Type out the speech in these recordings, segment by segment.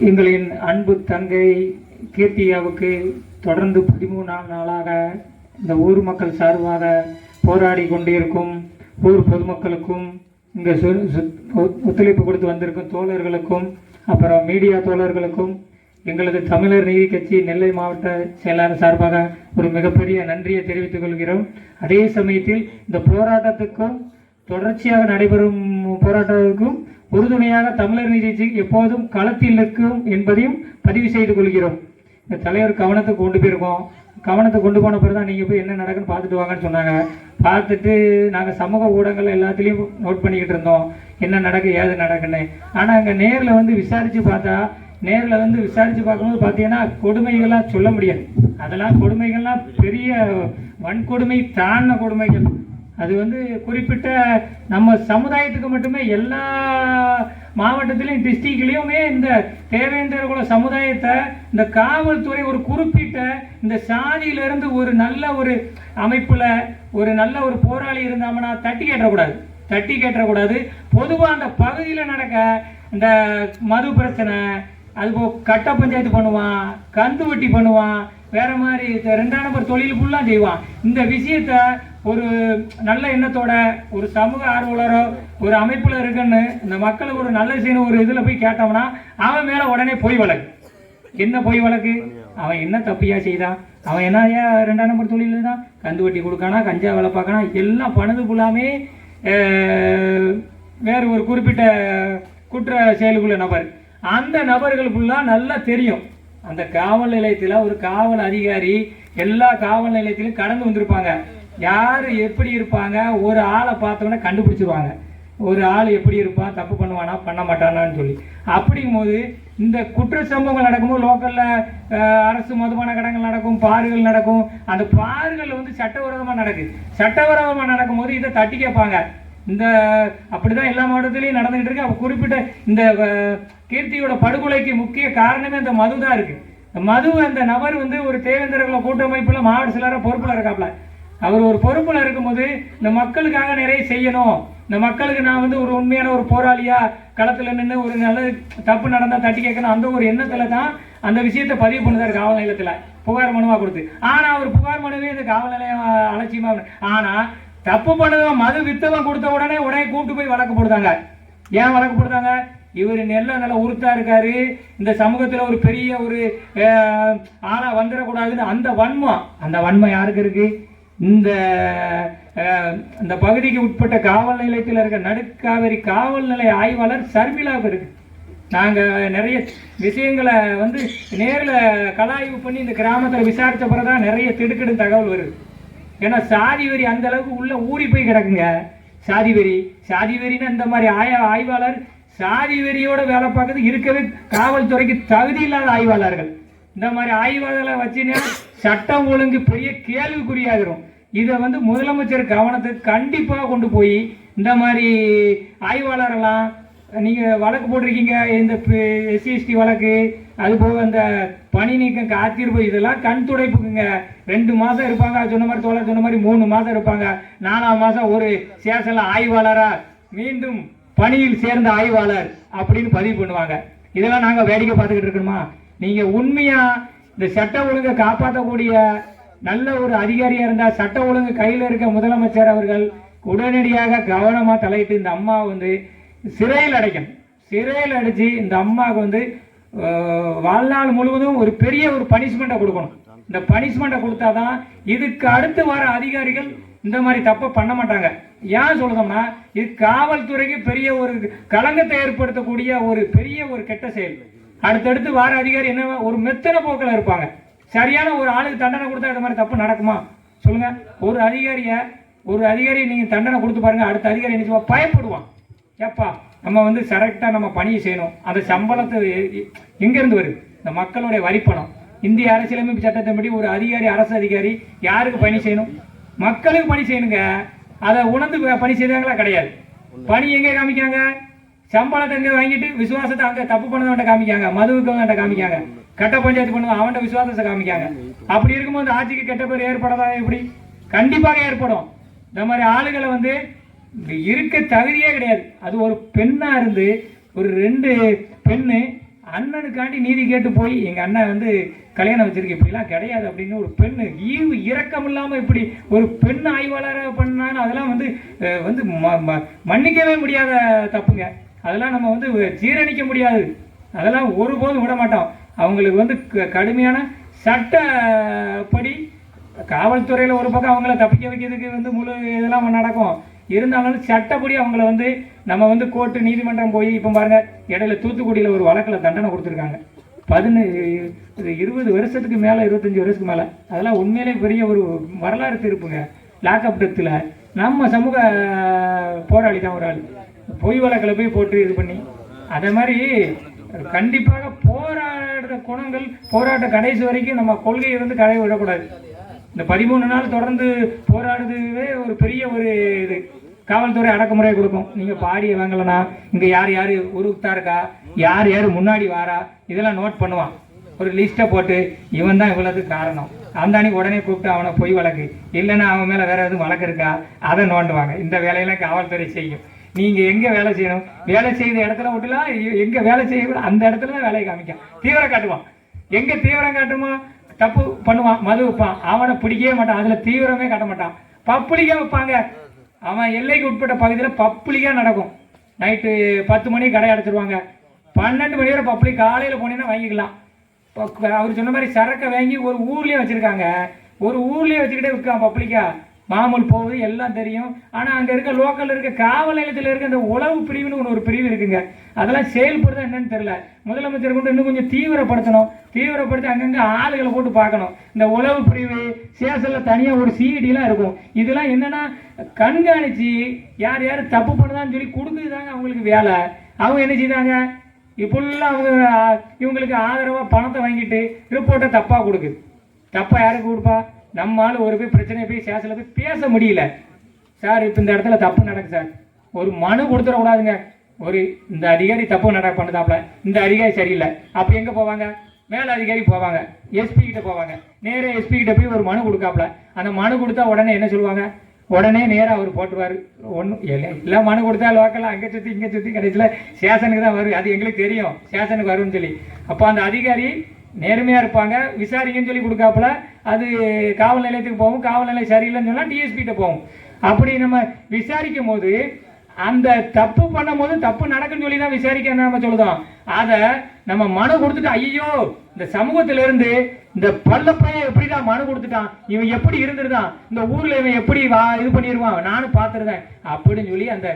எங்களின் அன்பு தங்கை கீர்த்தியாவுக்கு தொடர்ந்து பதிமூணாம் நாளாக இந்த ஊர் மக்கள் சார்பாக போராடி கொண்டிருக்கும் ஊர் பொதுமக்களுக்கும் இங்கே சு- ஒத்துழைப்பு கொடுத்து வந்திருக்கும் தோழர்களுக்கும் அப்புறம் மீடியா தோழர்களுக்கும் எங்களது தமிழர் நீதி கட்சி நெல்லை மாவட்ட செயலாளர் சார்பாக ஒரு மிகப்பெரிய நன்றியை தெரிவித்துக் கொள்கிறோம். அதே சமயத்தில் இந்த போராட்டத்துக்கும் தொடர்ச்சியாக நடைபெறும் போராட்டத்துக்கும் உறுதுணையாக தமிழர் நீதி எப்போதும் களத்தில் நிற்கும் என்பதையும் பதிவு செய்து கொள்கிறோம். இந்த தலைவர் கவனத்துக்கு கொண்டு போயிருக்கோம். கவனத்தை கொண்டு போன பிறகு தான் நீங்கள் போய் என்ன நடக்குன்னு பார்த்துட்டு வாங்கன்னு சொன்னாங்க. பார்த்துட்டு நாங்கள் சமூக ஊடகங்கள் எல்லாத்துலேயும் நோட் பண்ணிக்கிட்டு இருந்தோம். என்ன நடக்கு ஏது நடக்குன்னு. ஆனால் அங்கே நேரில் வந்து விசாரித்து பார்த்தா நேரில் வந்து விசாரித்து பார்க்கும்போது பார்த்தீங்கன்னா கொடுமைகளாக சொல்ல முடியாது. அதெல்லாம் கொடுமைகள்லாம் பெரிய வன்கொடுமை தாண்டின கொடுமைகள். அது வந்து குறிப்பிட்ட நம்ம சமுதாயத்துக்கு மட்டுமே எல்லா மாவட்டத்திலையும் டிஸ்ட்ரிக்ட்லேயுமே இந்த தேவேந்திர குல சமுதாயத்தை இந்த காவல்துறை ஒரு குறிப்பிட்ட இந்த சாதியிலிருந்து ஒரு நல்ல ஒரு அமைப்பில் ஒரு நல்ல ஒரு போராளி இருந்தாமனா தட்டி கேட்டக்கூடாது. தட்டி கேட்டக்கூடாது. பொதுவாக அந்த பகுதியில் நடக்க இந்த மது பிரச்சனை அதுபோக கட்ட பஞ்சாயத்து பண்ணுவான் கந்து வட்டி பண்ணுவான் வேற மாதிரி ரெண்டாம் நம்பர் தொழில் ஃபுல்லாக செய்வான். இந்த விஷயத்தை ஒரு நல்ல எண்ணத்தோட ஒரு சமூக ஆர்வலரோ ஒரு அமைப்பில் இருக்குன்னு இந்த மக்களுக்கு ஒரு நல்ல செய்யணும் ஒரு இதில் போய் கேட்டோம்னா அவன் மேலே உடனே பொய் வழக்கு. என்ன பொய் வழக்கு? அவன் என்ன தப்பியா செய்தான் அவன் என்ன ஏன் ரெண்டாம் நம்பர் தொழில் தான் கந்து வட்டி கொடுக்கானா? கஞ்சா வேலை பார்க்கனா எல்லாம் பணது ஃபுல்லாமே வேறு ஒரு குறிப்பிட்ட குற்ற செயலுக்குள்ள நபர். அந்த நபர்கள் ஃபுல்லாக நல்லா தெரியும். அந்த காவல் நிலையத்தில் ஒரு காவல் அதிகாரி எல்லா காவல் நிலையத்திலும் கடந்து வந்திருப்பாங்க. யார் எப்படி இருப்பாங்க? ஒரு ஆளை பார்த்தோன்னே கண்டுபிடிச்சிருவாங்க. ஒரு ஆள் எப்படி இருப்பான் தப்பு பண்ணுவானா பண்ண மாட்டானான்னு சொல்லி. அப்படிங்கும்போது இந்த குற்ற சம்பவங்கள் நடக்கும்போது லோக்கலில் அரசு மதுபான கடங்கள் நடக்கும் பார்கள் நடக்கும். அந்த பாறுகள் வந்து சட்டவிரோதமாக நடக்குது சட்டவிரோதமாக நடக்கும்போது இதை தட்டி கேட்பாங்க. இந்த அப்படிதான் எல்லா மாவட்டத்திலையும் நடந்துகிட்டு இருக்கு. அப்போ குறிப்பிட்ட இந்த கீர்த்தியோட படுகொலைக்கு முக்கிய காரணமே அந்த மது தான் இருக்கு மது அந்த நபர் வந்து ஒரு தேவேந்திரகுல கூட்டமைப்பில் மாவட்ட சிலராக பொறுப்பில் இருக்காப்ல. அவர் ஒரு பொறுப்பில் இருக்கும்போது இந்த மக்களுக்காக நிறைய செய்யணும். இந்த மக்களுக்கு நான் வந்து ஒரு உண்மையான ஒரு போராளியா களத்தில் நின்று ஒரு நல்ல தப்பு நடந்தால் தட்டி கேட்கணும் அந்த ஒரு எண்ணத்தில் தான் அந்த விஷயத்தை பதிவு பண்ணுறாரு காவல் நிலையத்தில். புகார் மனுவாக கொடுத்து. ஆனால் அவர் புகார் மனுவே இந்த காவல் நிலையம் அலட்சியமாக ஆனால் தப்பு பண்ணதும் மது வித்தவன் கொடுத்த உடனே உடனே கூப்பிட்டு போய் வழக்கு போடுதாங்க. ஏன் வழக்கு போடுதாங்க? இவர் நல்ல நல்ல உருத்தா இருக்காரு. இந்த சமூகத்தில் ஒரு பெரிய ஒரு ஆளாக வந்துடக்கூடாதுன்னு அந்த வன்மம். அந்த வன்மம் யாருக்கு இருக்குது இந்த இந்த பகுதிக்கு உட்பட்ட காவல் நிலையத்தில் இருக்க நடுக்காவேரி காவல் நிலைய ஆய்வாளர் சர்மிளாவுக்கு இருக்கு. நாங்கள் நிறைய விஷயங்களை வந்து நேரில் கலாய்வு பண்ணி இந்த கிராமத்தில் விசாரித்த பிறகு தான் நிறைய திடுக்கிடும் தகவல் வருது. ஏன்னா சாதி வெறி அந்த அளவுக்கு உள்ளே ஊறி போய் கிடக்குங்க. சாதி வெறி சாதி வெறின்னா இந்த மாதிரி ஆய ஆய்வாளர் சாதி வெறியோட வேலை பார்க்கறது இருக்கவே காவல்துறைக்கு தகுதி இல்லாத ஆய்வாளர்கள். இந்த மாதிரி ஆய்வாளர்களை வச்சுன்னா சட்டம் ஒழுங்கு பெரிய கேள்விக்குறியாகிரும் இதை வந்து முதலமைச்சர் கவனத்துக்கு கண்டிப்பாக கொண்டு போய் இந்த மாதிரி ஆய்வாளரெல்லாம் நீங்கள் வழக்கு போட்டிருக்கீங்க இந்த எஸ்சிஎஸ்டி வழக்கு அதுபோக அந்த பணி நீக்கம் காத்திருப்பு இதெல்லாம் கண் துடைப்புக்குங்க. ரெண்டு மாதம் இருப்பாங்க அது சொன்ன மாதிரி தோழர் சொன்ன மாதிரி மூணு மாதம் இருப்பாங்க. நாலாம் மாதம் ஒரு சேஷனில் ஆய்வாளராக மீண்டும் பணியில் சேர்ந்த ஆய்வாளர் அப்படின்னு பதிவு பண்ணுவாங்க. இதெல்லாம் நாங்கள் வேடிக்கை பார்த்துக்கிட்டு இருக்கணுமா? நீங்கள் உண்மையாக இந்த சட்ட ஒழுங்கை காப்பாற்றக்கூடிய நல்ல ஒரு அதிகாரியாக இருந்தால் சட்ட ஒழுங்கு கையில் இருக்க முதலமைச்சர் அவர்கள் உடனடியாக கவனமாக தலையிட்டு இந்த அம்மா வந்து சிறையில் அடைக்கணும். சிறையில் அடைச்சு இந்த அம்மாவுக்கு வந்து வாழ்நாள் முழுவதும் ஒரு பெரிய ஒரு பனிஷ்மெண்ட்டை கொடுக்கணும். இந்த பனிஷ்மெண்ட்டை கொடுத்தாதான் இதுக்கு அடுத்து வர அதிகாரிகள் இந்த மாதிரி தப்பை பண்ண மாட்டாங்க. ஏன் சொல்றோம்னா இது காவல்துறைக்கு பெரிய ஒரு களங்கத்தை ஏற்படுத்தக்கூடிய ஒரு பெரிய ஒரு கெட்ட செயல். அடுத்தடுத்து வார அதிகாரி என்ன ஒரு மெத்தன போக்கில் இருப்பாங்க. சரியான ஒரு ஆளுக்கு தண்டனை கொடுத்தா இந்த மாதிரி தப்பு நடக்குமா? சொல்லுங்க. ஒரு அதிகாரியை ஒரு அதிகாரி நீங்கள் தண்டனை கொடுத்து பாருங்க அடுத்த அதிகாரி என்ன பயப்படுவான். ஏப்பா நம்ம வந்து கரெக்டாக நம்ம பணியை செய்யணும். அந்த சம்பளத்தை எங்கேருந்து வருது? இந்த மக்களுடைய வரிப்பணம் இந்திய அரசியலமைப்பு சட்டத்தின்படி ஒரு அதிகாரி அரசு அதிகாரி யாருக்கு பணி செய்யணும்? மக்களுக்கு பணி செய்யணுங்க. அதை உணர்ந்து பணி செய்தாங்களா? கிடையாது. பணி எங்கே காமிக்காங்க சம்பளத்தை எங்கே வாங்கிட்டு விசுவாசத்தை அங்கே தப்பு பண்ணவன்ட்ட காமிக்காங்க மதுவுக்கு காமிக்காங்க. கட்ட பஞ்சாயத்து பண்ணுவோம் அவன்கிட்ட விசுவாசத்தை காமிக்காங்க. அப்படி இருக்கும்போது ஆட்சிக்கு கெட்ட பேர் ஏற்படாதா எப்படி? கண்டிப்பாக ஏற்படும். இந்த மாதிரி ஆளுகளை வந்து இருக்க தகுதியே கிடையாது. அது ஒரு பெண்ணாக இருந்து ஒரு ரெண்டு பெண்ணு அண்ணனுக்காண்டி நீதி கேட்டு போய் எங்கள் அண்ணன் வந்து கல்யாணம் வச்சிருக்கு. இப்படிலாம் கிடையாது அப்படின்னு ஒரு பெண்ணு ஈவு இரக்கம் இல்லாமல் இப்படி ஒரு பெண் ஆய்வாளராக பண்ணான்னு அதெல்லாம் வந்து வந்து ம- ம- மன்னிக்கவே முடியாத தப்புங்க. அதெல்லாம் நம்ம வந்து ஜீரணிக்க முடியாது. அதெல்லாம் ஒருபோதும் விட மாட்டோம். அவங்களுக்கு வந்து க- கடுமையான சட்டப்படி காவல்துறையில் ஒரு பக்கம் அவங்கள தப்பிக்க வைக்கிறதுக்கு வந்து முழு இதெல்லாம் நடக்கும். இருந்தாலும் சட்டப்படி அவங்கள வந்து நம்ம வந்து கோர்ட்டு நீதிமன்றம் போய் இப்போ பாருங்கள் இடையில தூத்துக்குடியில் ஒரு வழக்கில் தண்டனை கொடுத்துருக்காங்க. பதினஞ்சு இது இருபது வருஷத்துக்கு மேலே இருபத்தஞ்சி வருஷத்துக்கு மேலே. அதெல்லாம் உண்மையிலே பெரிய ஒரு வரலாறு திருப்புங்க. லாக்அப் டெத்தில் நம்ம சமூக போராளி தான் ஒரு ஆள். பொய் வழக்கில் போய் போட்டு இது பண்ணி. அதே மாதிரி கண்டிப்பாக போராடுற குணங்கள் போராட்ட கடைசி வரைக்கும் நம்ம கொள்கையை வந்து கடை விடக்கூடாது. இந்த பதிமூணு நாள் தொடர்ந்து போராடுறதுவே ஒரு பெரிய ஒரு இது. காவல்துறை அடக்குமுறை கொடுக்கும். நீங்க பாடிய வாங்கலனா இங்க யார் யார் உருத்தா இருக்கா யார் யார் முன்னாடி வாரா இதெல்லாம் நோட் பண்ணுவான். ஒரு லிஸ்ட்டை போட்டு இவன் தான் இவ்வளவுக்கு காரணம். அந்த அன்னைக்கு உடனே கூப்பிட்டு அவனை பொய் வழக்கு. இல்லைன்னா அவன் மேலே வேற எதுவும் வழக்கு இருக்கா? அதை நோண்டுவாங்க இந்த வேலையெல்லாம் காவல்துறை செய்யும். நீங்கள் எங்கே வேலை செய்யணும்? வேலை செய்த இடத்துல விட்டுலாம் எங்கே வேலை செய்ய அந்த இடத்துல தான் வேலையை காமிக்கும். தீவிரம் காட்டுவான் எங்கே தீவிரம் காட்டுமா? தப்பு பண்ணுவான் மது வைப்பான் அவனை பிடிக்கவே மாட்டான். அதில் தீவிரமே காட்ட மாட்டான். பப்ளிக்கா வைப்பாங்க அவன் எல்லைக்கு உட்பட்ட பகுதியில் பப்ளிக்கா நடக்கும். நைட்டு பத்து மணிக்கு கடை அடைச்சிருவாங்க. பன்னெண்டு மணி வரை பப்ளிக் காலையில் போனீங்கன்னா வாங்கிக்கலாம். இப்போ அவர் சொன்ன மாதிரி சரக்கை வாங்கி ஒரு ஊர்லேயே வச்சுருக்காங்க. ஒரு ஊர்லேயே வச்சுக்கிட்டே விற்கான் பப்ளிக்கா. மாமூல் போகுது எல்லாம் தெரியும். ஆனால் அங்கே இருக்க லோக்கலில் இருக்க காவல் நிலையத்தில் இருக்க இந்த உளவு பிரிவுன்னு ஒன்று ஒரு பிரிவு இருக்குங்க. அதெல்லாம் செயல்படுதா என்னன்னு தெரியல. முதலமைச்சர் கொண்டு இன்னும் கொஞ்சம் தீவிரப்படுத்தணும். தீவிரப்படுத்தி அங்கங்கே ஆளுகளை போட்டு பார்க்கணும். இந்த உளவு பிரிவு சேசலில் தனியாக ஒரு சிஇடிலாம் இருக்கும். இதெல்லாம் என்னென்னா கண்காணிச்சு யார் யார் தப்பு பண்ணுதான்னு சொல்லி கொடுக்குதாங்க அவங்களுக்கு வேலை. அவங்க என்ன செய்தாங்க? இப்பெல்லாம் அவங்க இவங்களுக்கு ஆதரவாக பணத்தை வாங்கிட்டு ரிப்போர்ட்டை தப்பாக கொடுக்குது. தப்பாக யாருக்கு கொடுப்பா? நம்மால் ஒரு போய் பிரச்சனையை போய் சேசில் போய் பேச முடியல. சார் இப்போ இந்த இடத்துல தப்பு நடக்கு சார். ஒரு மனு கொடுத்துடக்கூடாதுங்க. ஒரு இந்த அதிகாரி தப்பு நட பண்ணுதாப்புல இந்த அதிகாரி சரியில்லை. அப்போ எங்கே போவாங்க? மேல் அதிகாரி போவாங்க. எஸ்பி கிட்ட போவாங்க. நேராக எஸ்பி கிட்ட போய் ஒரு மனு கொடுக்காப்புல அந்த மனு கொடுத்தா உடனே என்ன சொல்லுவாங்க? உடனே நேராக அவர் போட்டுருவார். ஒன்றும் எல்லாம் மனு கொடுத்தா லோக்கலாக அங்கே சுற்றி இங்கே சுற்றி கடைசியில் சேஷனுக்கு தான் வரும். அது எங்களுக்கு தெரியும். சேஷனுக்கு வரும்னு சொல்லி. அப்போ அந்த அதிகாரி நேர்மையாக இருப்பாங்க. விசாரிங்கன்னு சொல்லி கொடுக்காப்புல அது காவல் நிலையத்துக்கு போகும் காவல் நிலையம் சரியில்லைன்னு சொன்னால் டிஎஸ்பிகிட்ட போகும். அப்படி நம்ம விசாரிக்கும் போது அந்த தப்பு பண்ணும்போது தப்பு நடக்குன்னு சொல்லி தான் விசாரிக்க நம்ம சொல்லுதோம். அதை நம்ம மனு கொடுத்துட்டு ஐயோ இந்த சமூகத்துல இருந்து இந்த பையன் எப்படிதான் மனு கொடுத்துட்டான்? இவன் எப்படி இருந்திருந்தான்? இந்த ஊர்ல இவன் எப்படி வா இது பண்ணிடுவான் நானும் பார்த்துருந்தேன். அப்படின்னு சொல்லி அந்த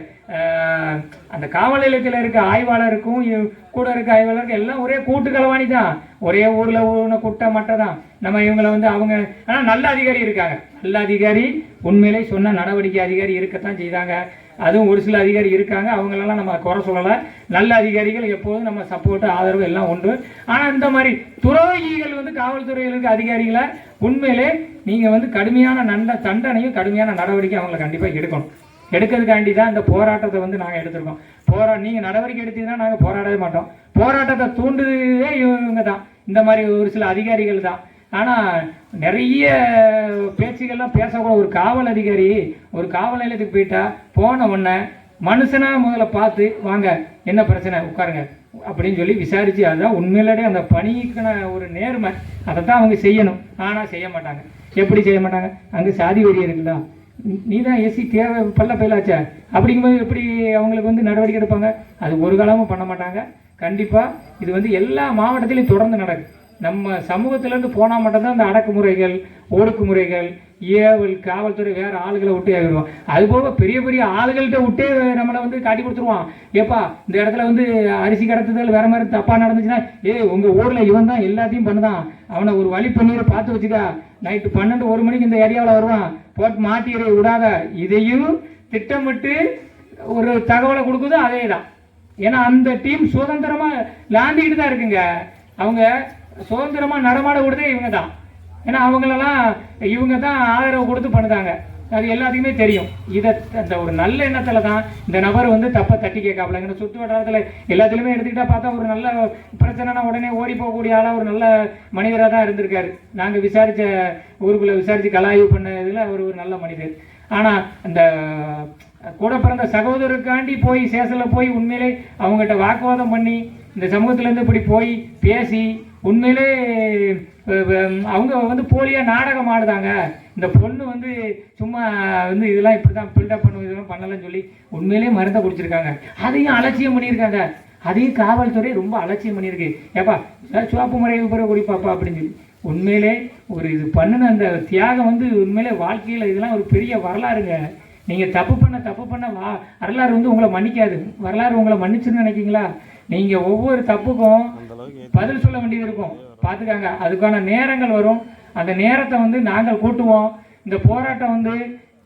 அந்த காவல் நிலையத்தில் இருக்க ஆய்வாளருக்கும் கூட இருக்க ஆய்வாளருக்கும் எல்லாம் ஒரே கூட்டு கலவாணி தான். ஒரே ஊர்ல ஊன குட்டை மட்டை தான். நம்ம இவங்களை வந்து அவங்க ஆனால் நல்ல அதிகாரி இருக்காங்க. நல்ல அதிகாரி உண்மையிலே சொன்ன நடவடிக்கை அதிகாரி இருக்கத்தான் செய்தாங்க. அதுவும் ஒரு சில அதிகாரி இருக்காங்க. அவங்களெல்லாம் நம்ம குறை சொல்லலை. நல்ல அதிகாரிகள் எப்போதும் நம்ம சப்போர்ட்டு ஆதரவு எல்லாம் உண்டு. ஆனால் இந்த மாதிரி துரோகிகள் வந்து காவல்துறைகளுக்கு அதிகாரிகளை உண்மையிலே நீங்கள் வந்து கடுமையான நண்ட தண்டனையும் கடுமையான நடவடிக்கை அவங்களை கண்டிப்பாக எடுக்கணும். எடுக்கிறதுக்காண்டி தான் இந்த போராட்டத்தை வந்து நாங்கள் எடுத்திருக்கோம். போரா நீங்கள் நடவடிக்கை எடுத்தீங்கன்னா நாங்கள் போராடவே மாட்டோம். போராட்டத்தை தூண்டுதே இவங்க தான் இந்த மாதிரி ஒரு சில அதிகாரிகள் தான் ஆனால் நிறைய பேச்சுகள்லாம் பேசக்கூட ஒரு காவல் அதிகாரி ஒரு காவல் நிலையத்துக்கு போயிட்டா போன உடனே மனுஷனாக முதல்ல பார்த்து வாங்க என்ன பிரச்சனை? உட்காருங்க. அப்படின்னு சொல்லி விசாரித்து அதுதான் உண்மையிலேயே அந்த பணிக்கான ஒரு நேர்மை. அதை தான் அவங்க செய்யணும். ஆனால் செய்ய மாட்டாங்க. எப்படி செய்ய மாட்டாங்க? அங்கே சாதி வெறி இருக்குதா? நீ தான் எஸ்சி தேவை பல்ல பயிலாச்சா? அப்படிங்கும்போது எப்படி அவங்களுக்கு வந்து நடவடிக்கை எடுப்பாங்க? அது ஒரு காலமும் பண்ண மாட்டாங்க. கண்டிப்பாக இது வந்து எல்லா மாவட்டத்திலையும் தொடர்ந்து நடக்கும் நம்ம சமூகத்திலேருந்து போனால் மட்டும்தான் இந்த அடக்குமுறைகள் ஒடுக்குமுறைகள் ஏவல் காவல்துறை வேற ஆளுகளை விட்டு ஆகிடுவோம். அது போக பெரிய பெரிய ஆளுகள்கிட்ட விட்டே நம்மளை வந்து காட்டி கொடுத்துருவான். ஏப்பா இந்த இடத்துல வந்து அரிசி கடத்துதல் வேற மாதிரி தப்பா நடந்துச்சுன்னா ஏய் உங்க ஊர்ல இவன் தான் எல்லாத்தையும் பண்ணுதான். அவனை ஒரு வழி பண்ணீரை பார்த்து வச்சுக்கா. நைட்டு பன்னெண்டு ஒரு மணிக்கு இந்த ஏரியாவில் வருவான். போட்டு மாட்டியரை விடாத. இதையும் திட்டமிட்டு ஒரு தகவலை கொடுக்குதோ அதே தான் ஏன்னா அந்த டீம் சுதந்திரமா லாந்திக்கிட்டு தான் இருக்குங்க. அவங்க சுதந்திரமா நடமாட விடுதே இவங்க தான் ஏன்னா அவங்களெல்லாம் இவங்க தான் ஆதரவு கொடுத்து பண்ணுதாங்க. அது எல்லாத்துக்குமே தெரியும். இதை அந்த ஒரு நல்ல எண்ணத்தில் தான் இந்த நபர் வந்து தப்பை தட்டி கேட்காப்லங்கிற சுற்று வட்டாரத்தில் எல்லாத்துலேயுமே எடுத்துக்கிட்டால் பார்த்தா ஒரு நல்ல பிரச்சனைனா உடனே ஓடி போகக்கூடிய ஆளாக ஒரு நல்ல மனிதராக தான் இருந்திருக்காரு. நாங்கள் விசாரித்த ஊருக்குள்ளே விசாரித்து கலாய்வு பண்ண இதில் அவர் ஒரு நல்ல மனிதர். ஆனால் அந்த கூட பிறந்த சகோதரருக்காண்டி போய் சேசலில் போய் உண்மையிலே அவங்ககிட்ட வாக்குவாதம் பண்ணி இந்த சமூகத்திலேருந்து இப்படி போய் பேசி உண்மையிலே அவங்க வந்து போலியாக நாடகம் ஆடுதாங்க. இந்த பொண்ணு வந்து சும்மா வந்து இதெல்லாம் இப்படி தான் பில்டப் பண்ணும் இதெல்லாம் பண்ணலன்னு சொல்லி உண்மையிலே மருந்தை குடிச்சிருக்காங்க. அதையும் அலட்சியம் பண்ணியிருக்காங்க. அதையும் காவல்துறை ரொம்ப அலட்சியம் பண்ணியிருக்கு. ஏப்பா சார் சிவப்பு முறை பிறகு குடிப்பாப்பா அப்படின்னு சொல்லி. உண்மையிலே ஒரு இது பண்ணின அந்த தியாகம் வந்து உண்மையிலே வாழ்க்கையில் இதெல்லாம் ஒரு பெரிய வரலாறுங்க. நீங்கள் தப்பு பண்ண தப்பு பண்ண வா வரலாறு வந்து உங்களை மன்னிக்காது. வரலாறு உங்களை மன்னிச்சுன்னு நினைக்கிங்களா நீங்கள் ஒவ்வொரு தப்புக்கும் பதில் சொல்ல வேண்டியது இருக்கும். பார்த்துக்காங்க அதுக்கான நேரங்கள் வரும். அந்த நேரத்தை வந்து நாங்கள் கூட்டுவோம். இந்த போராட்டம் வந்து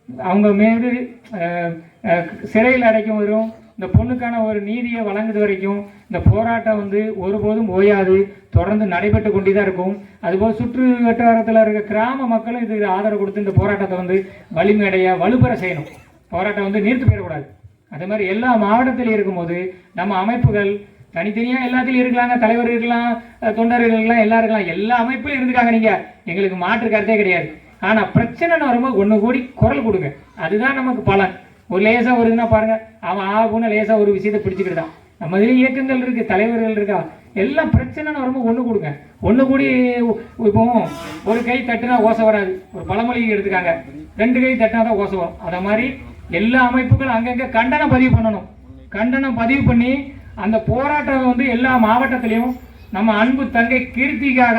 அவங்க மீது அஹ், அஹ், சிறையில் அடைக்கும் வரும். இந்த பொண்ணுக்கான ஒரு நீதியை வழங்குது வரைக்கும் இந்த போராட்டம் வந்து ஒருபோதும் ஓயாது. தொடர்ந்து நடைபெற்று கொண்டே தான் இருக்கும். அதுபோல் சுற்று வட்டாரத்தில் இருக்க கிராம மக்களும் இதுக்கு ஆதரவு கொடுத்து இந்த போராட்டத்தை வந்து வலிமையடைய வலுப்பெற செய்யணும். போராட்டம் வந்து நிறுத்து போயிடக்கூடாது. அதே மாதிரி எல்லா மாவட்டத்திலையும் இருக்கும்போது நம்ம அமைப்புகள் தனித்தனியாக எல்லாத்துலையும் இருக்கலாங்க தலைவர் இருக்கலாம் தொண்டர்கள் இருக்கலாம் எல்லாம் இருக்கலாம். எல்லா அமைப்புலையும் இருந்துக்காங்க நீங்கள் எங்களுக்கு மாற்று கருத்தே கிடையாது. ஆனால் பிரச்சனைன்னு வரும்போது ஒன்று கூடி குரல் கொடுங்க. அதுதான் நமக்கு பலன். ஒரு லேசாக வருதுன்னா பாருங்க அவன் ஆகும்னு லேசாக ஒரு விஷயத்தை பிடிச்சிக்கிட்டான் நம்ம இதுலேயும் இயக்கங்கள் இருக்குது தலைவர்கள் இருக்கா? எல்லாம் பிரச்சனைன்னு வரும்போது ஒன்று கொடுங்க. ஒன்று கூடி இப்போ ஒரு கை தட்டுனா ஓசை வராது. ஒரு பழமொழி எடுத்துக்காங்க ரெண்டு கை தட்டினா தான் ஓசை வரும். அதை மாதிரி எல்லா அமைப்புகளும் அங்கங்கே கண்டனம் பதிவு பண்ணணும். கண்டனம் பதிவு பண்ணி அந்த போராட்டம் வந்து எல்லா மாவட்டத்திலையும் நம்ம அன்பு தங்கை கீர்த்திக்காக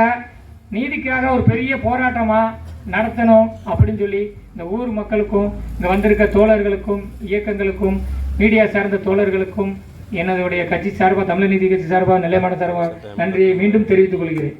நீதிக்காக ஒரு பெரிய போராட்டமாக நடத்தணும் அப்படின்னு சொல்லி இந்த ஊர் மக்களுக்கும் இங்கே வந்திருக்க தோழர்களுக்கும் இயக்கங்களுக்கும் மீடியா சார்ந்த தோழர்களுக்கும் என்னுடைய கட்சி சார்பாக தமிழ் நீதி கட்சி சார்பாக நிலைமான சார்பாக நன்றியை மீண்டும் தெரிவித்துக் கொள்கிறேன்.